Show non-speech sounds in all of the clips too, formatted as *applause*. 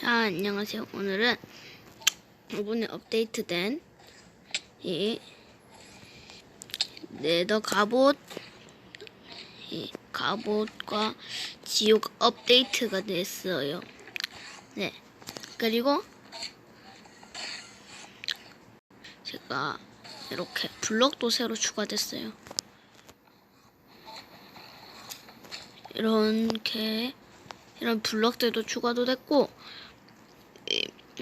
자, 안녕하세요. 오늘은 이번에 업데이트된 이 네더 갑옷 이 갑옷과 지옥 업데이트가 됐어요. 네. 그리고 제가 이렇게 블럭도 새로 추가됐어요. 이렇게 이런 블럭들도 추가도 됐고 이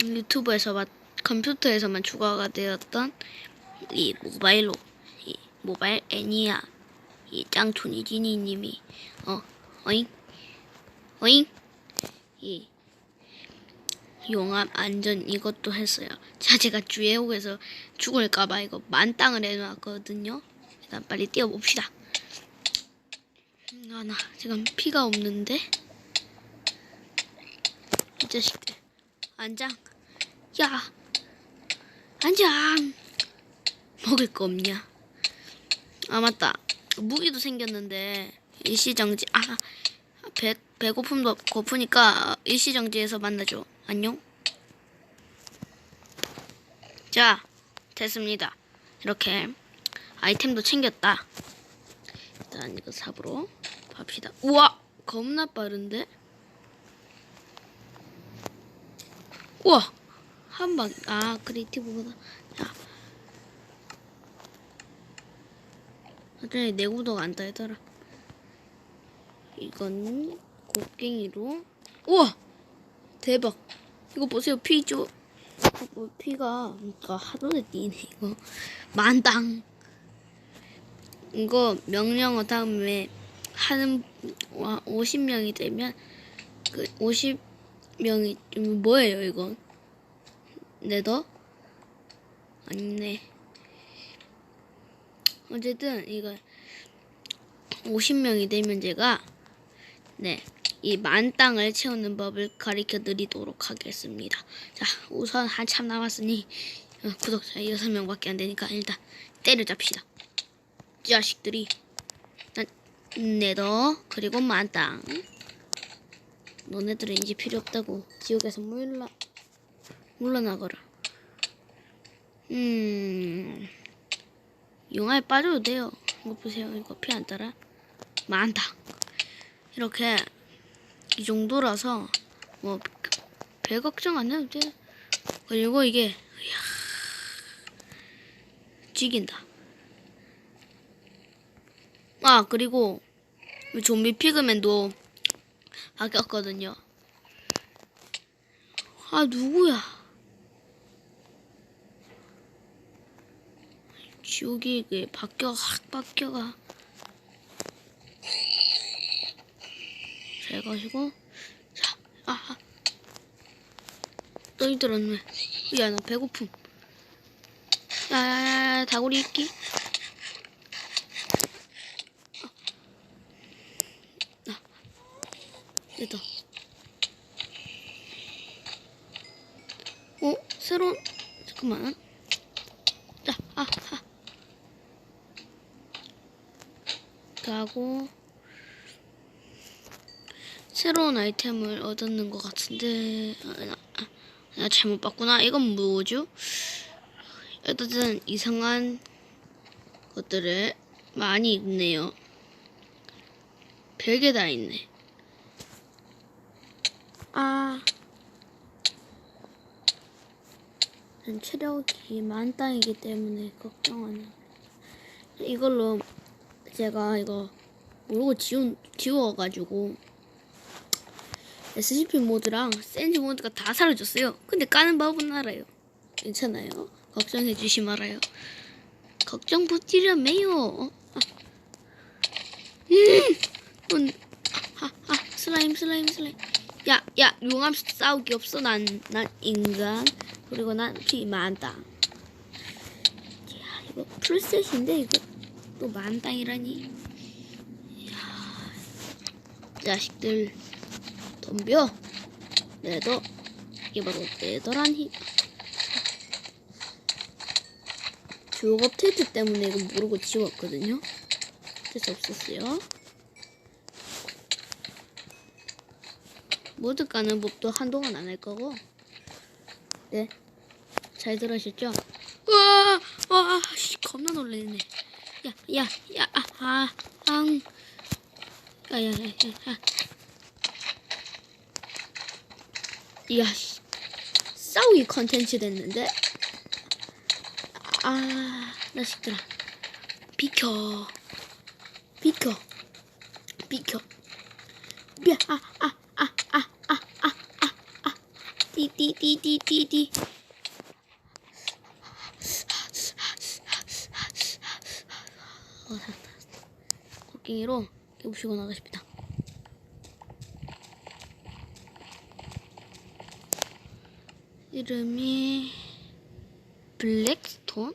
유튜브에서만 컴퓨터에서만 추가가 되었던 이 모바일로 이 모바일 애니야 이 짱촌이 지니님이 어 어잉 어잉 이 용암 안전 이것도 했어요. 자 제가 주애옥에서 죽을까봐 이거 만땅을 해놨거든요. 일단 빨리 뛰어봅시다. 아나 지금 피가 없는데 이 자식들 안장 야 안장 먹을 거 없냐? 아 맞다. 무기도 생겼는데 일시정지. 아 배, 배고픔도 고프니까 일시정지에서 만나죠 안녕. 자 됐습니다. 이렇게 아이템도 챙겼다. 일단 이거 삽으로 팝시다. 우와 겁나 빠른데 우와 한 방 아 크리에이티브보다. 야. 나중에 내구도가 안 따이더라. 이건 곡괭이로. 우와 대박. 이거 보세요 피죠 뭐 피가 그러니까 하도에 뛰네 이거. 만땅. 이거 명령어 다음에 하는 와 50명이 되면 그 50 명이 뭐예요 이건 네더? 아니네. 어쨌든 이거 50명이 되면 제가 네 이 만 땅을 채우는 법을 가르쳐 드리도록 하겠습니다. 자, 우선 한참 남았으니 어, 구독자 6명밖에 안 되니까 일단 때려잡시다. 자식들이. 일단 네더 그리고 만 땅 너네들은 이제 필요 없다고 지옥에서 물러 물러나거라. 음 용화에 빠져도 돼요. 이거 보세요. 이거 피 안 따라 많다. 이렇게 이 정도라서 뭐 별 걱정 안 해도 돼. 그리고 이게 이야, 죽인다. 아 그리고 좀비 피그맨도 바뀌었거든요. 아 누구야? 지옥이 그 바뀌어 확 바뀌어가. 잘 가시고 자, 아, 아. 너희들은 왜? 야, 나 배고픔. 야 야 야, 다구리 있기. 됐다. 어, 새로운 잠깐만. 자, 아, 아. 가고. 새로운 아이템을 얻었는 것 같은데 아, 나, 아, 나 잘못 봤구나 이건 뭐죠? 어쨌든 이상한 것들을 많이 있네요 별게 다 있네 아전 체력이 만땅이기 때문에 걱정 안 해요 이걸로 제가 이거 모르고 지워, 지워가지고 SCP 모드랑 센지 모드가 다 사라졌어요. 근데 까는 법은 알아요. 괜찮아요. 걱정해 주시 말아요. 걱정 붙이려매요. 아. 음, 넌, 아, 아, 슬라임, 슬라임, 슬라임. 야, 야, 용암 싸우기 없어. 난, 난 인간. 그리고 난피 만땅. 야, 이거 풀셋인데 이거 또 만땅이라니. 야, 자식들. 덤벼 네더 이게 바로 힘 주옥 업데이트 때문에 이거 모르고 지웠거든요 수 없었어요 모드 까는 법도 한동안 안 할 거고 네 잘 들으셨죠? 으아! 와, 씨, 겁나 놀래네. 야, 야, 야, 아, 아, 앙. 야, 야, 야, 야, 야. 야, 씨. 싸우기 컨텐츠 됐는데? 아, 나식들아. 비켜. 비켜. 비켜. 야, 아, 아. 띠띠띠띠띠띠. 곡괭이로 깨부시고 나가십니다. 이름이 블랙스톤?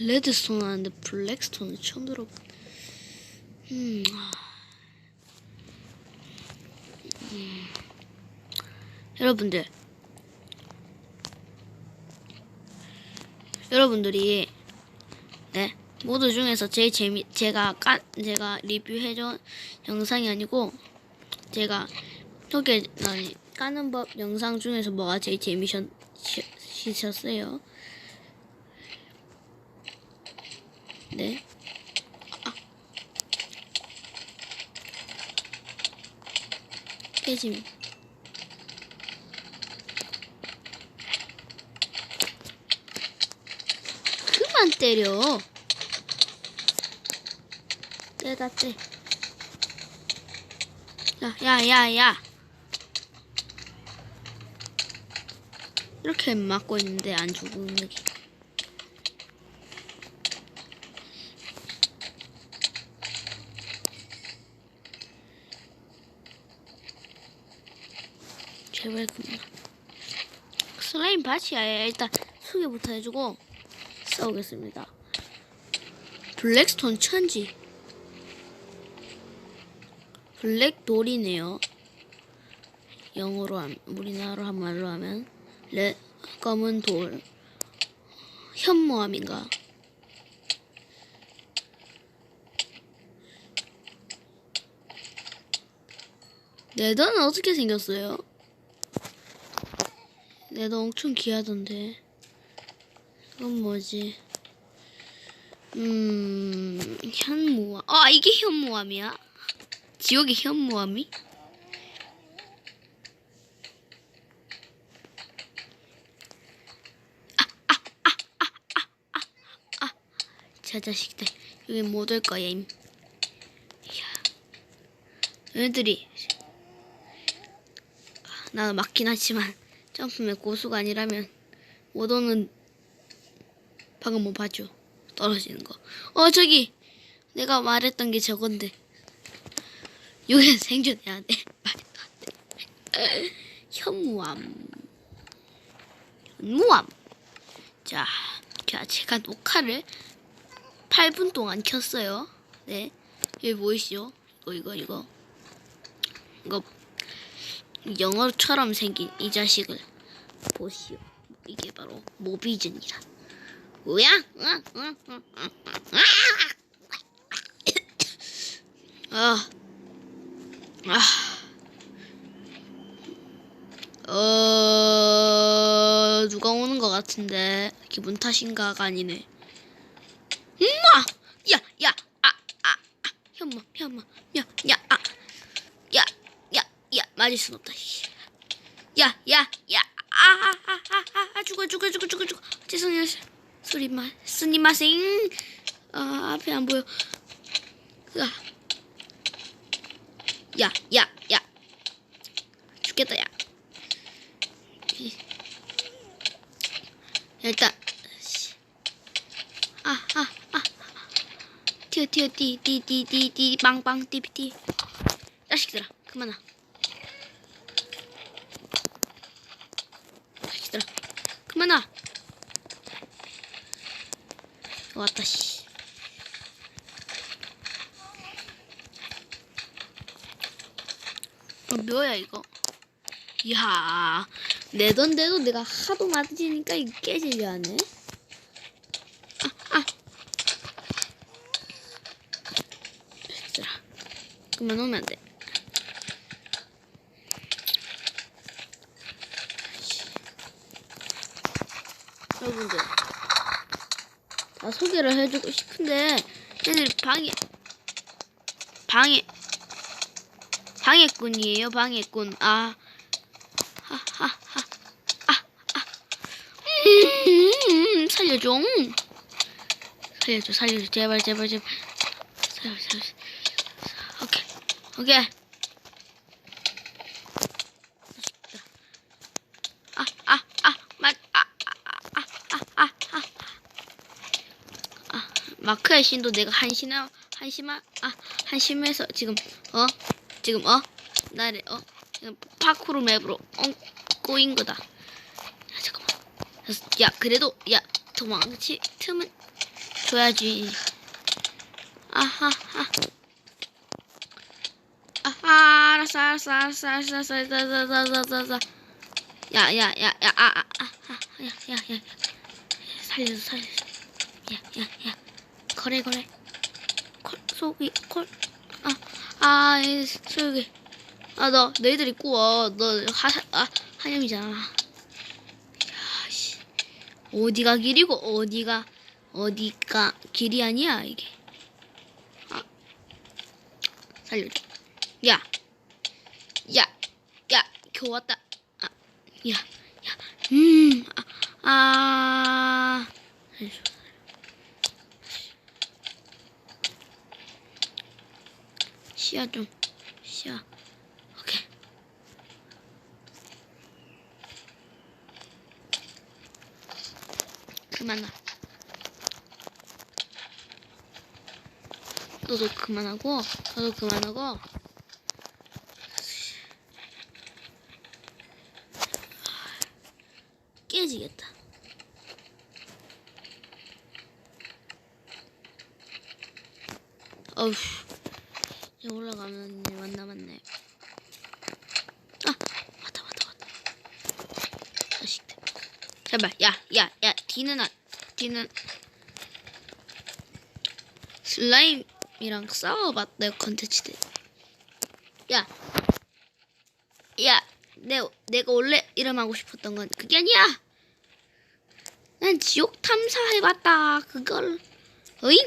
레드스톤 하는데 블랙스톤은 처음 들어본. 음. 음. 여러분들. 여러분들이 네 모두 중에서 제일 재미 제가 까 제가 리뷰해준 영상이 아니고 제가 소개 아니 까는 법 영상 중에서 뭐가 제일 재미셨어요? 네. 아. 깨짐. 그만 때려. 때다 때. 야, 야, 야, 야. 이렇게 맞고 있는데 안 죽는 게. 제발 그만. 슬라임 바치야 일단 소개부터 해주고 싸우겠습니다. 블랙스톤 천지. 블랙돌이네요. 영어로 하면 우리나라로 한 말로 하면 레 검은 돌 현모함인가? 네더는 어떻게 생겼어요? 네더 엄청 귀하던데. 이건 뭐지? 음, 현무암. 아, 이게 현무암이야? 지옥의 현무암이? 저 자식들 여기 못 올 거야 임. 이야. 얘들이 나는 맞긴 하지만 점프맨 고수가 아니라면 못 오는 방금 뭐 봤죠? 떨어지는 거. 어 저기 내가 말했던 게 저건데 여기는 *laughs* 생존해야 돼. *laughs* 말도 안 돼. *laughs* 현무암. 현무암. 자, 자 제가 녹화를 8분 동안 켰어요. 네. 여기 보이시죠? 이거, 이거, 이거. 이거, 영어처럼 생긴 이 자식을 보시오. 이게 바로 모비즌이라. 뭐야? 아, 아, 어, 누가 오는 것 같은데 기분 탓인가가 아니네. 엄마! 야, 야, 아, 아, 아, 현마, 현마, 야, 야, 아, 야, 야, 야, 맞을 순 없다. 씨. 야, 야, 야, 아, 아, 아, 아, 아, 아, 죽어, 죽어, 죽어, 죽어, 죽어. 죄송해요, 스리마, 스니마생. 아, 앞에 안 보여. 야, 야, 야, 야, 죽겠다, 야. 이. 일단. 아, 아, 아. 튀어, 튀어, 띠, 띠, 띠, 띠, 띠, 빵빵, 띠, 띠. 자식들아, 그만 와. 자식들아, 그만 와. 왔다 씨. 어, 뭐야 이거? 이야 내던데도 내가 하도 맞으니까 이 깨지지 않네. 아, 아. 얘들아, 그만 오면 안 돼. 아, 여러분들. 다 소개를 해주고 싶은데 얘들 방해 방해 방해꾼이에요 방해꾼. 아 아아. 음, 살려줘. 살려줘 살려줘. 제발 제발 제발. 살려 살려 오케이 오케이 아, 아아아맞아아아아아아 아, 마크의 신도 내가 한심하 한심하 아 한심해서 지금 어 지금 어 나를 어 지금 파쿠르 맵으로 어 꼬인 거다. 야 잠깐만. 야 그래도 야 도망치 틈은 줘야지. 아하 아. 아하 알았어 알았어 알았어 알았어 알았어 알았어 알았어 알았어 알았어 야야야야아아아야야야 살려줘 살려줘 야야야 거래 거래. 콜 속이 콜아아 속이 아너 너희들 입고 와너 하아 한염이잖아. 야씨. 어디가 길이고 어디가 어디가 길이 아니야 이게. 아. 살려줘. 야. 야, 야, 겨우 왔다. 아, 야, 야, 음, 아, 아. 살려줘. 시야 좀, 시야. 오케이. 그만나. 너도 그만하고, 너도 그만하고. 깨지겠다. 어휴, 올라가면 남았네. 아, 왔다, 왔다, 왔다. 자식들. 제발, 야, 야, 야, 뒤는 안, 뒤는. 슬라임이랑 싸워봤다, 컨텐츠들. 야, 야, 내, 내가 원래 이름하고 싶었던 건 그게 아니야. 난 지옥 탐사 해봤다. 그걸, 어잉?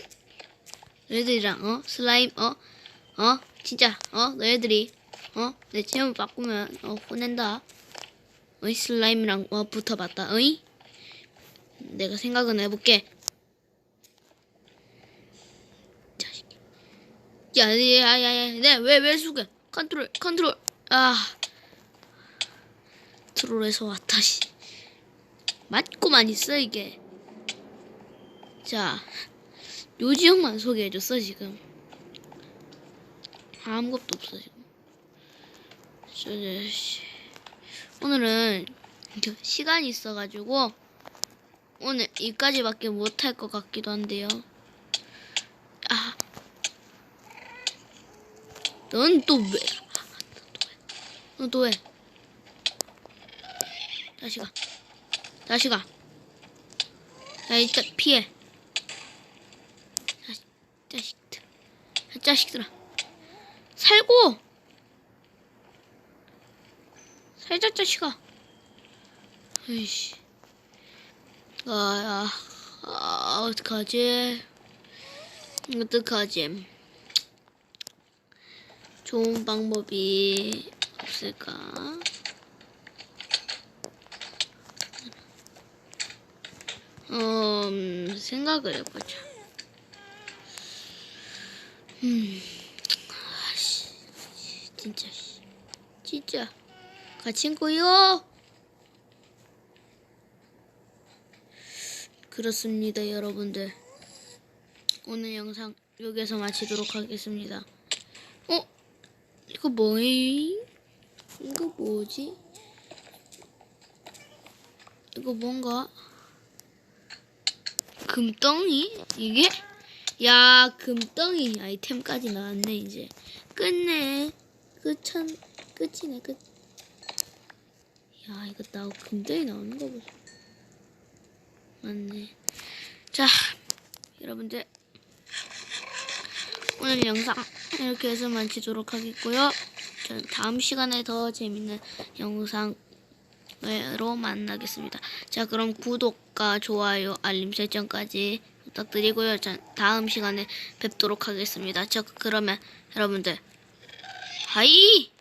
너희들이랑 어 슬라임 어 어 진짜 어 너희들이 어 내 체험 바꾸면 어 혼낸다. 어이 슬라임이랑 어 붙어봤다. 어이? 내가 생각은 해볼게. 자식. 야야야야, 내왜왜 숙여? 컨트롤 컨트롤. 아. 트롤에서 왔다 씨 맞고만 있어 이게 자 요지형만 소개해줬어 지금 아무것도 없어 지금. 오늘은 저 시간이 있어가지고 오늘 이까지밖에 못할 것 같기도 한데요 아 넌 또 왜? 넌또 왜? 다시 가. 다시 가. 야, 일단 피해. 자식, 자식들. 야, 자식들아. 살고! 살자, 자식아. 아이씨. 아, 아, 아, 어떡하지? 어떡하지? 좋은 방법이 없을까? 음, 생각을 해보자. 음, 진짜, 씨. 진짜. 거요? 그렇습니다, 여러분들. 오늘 영상 여기서 마치도록 하겠습니다. 어? 이거 뭐이? 이거 뭐지? 이거 뭔가? 금덩이? 이게? 야, 금덩이 아이템까지 나왔네, 이제. 끝내. 끝천, 끝이네, 끝. 야, 이거 나 금덩이 나오는 거 보자. 맞네. 자, 여러분들. 오늘 영상 이렇게 해서 마치도록 하겠고요. 저는 다음 시간에 더 재밌는 영상 로 만나겠습니다. 자, 그럼 구독과 좋아요, 알림 설정까지 부탁드리고요. 자, 다음 시간에 뵙도록 하겠습니다. 자, 그러면 여러분들 하이!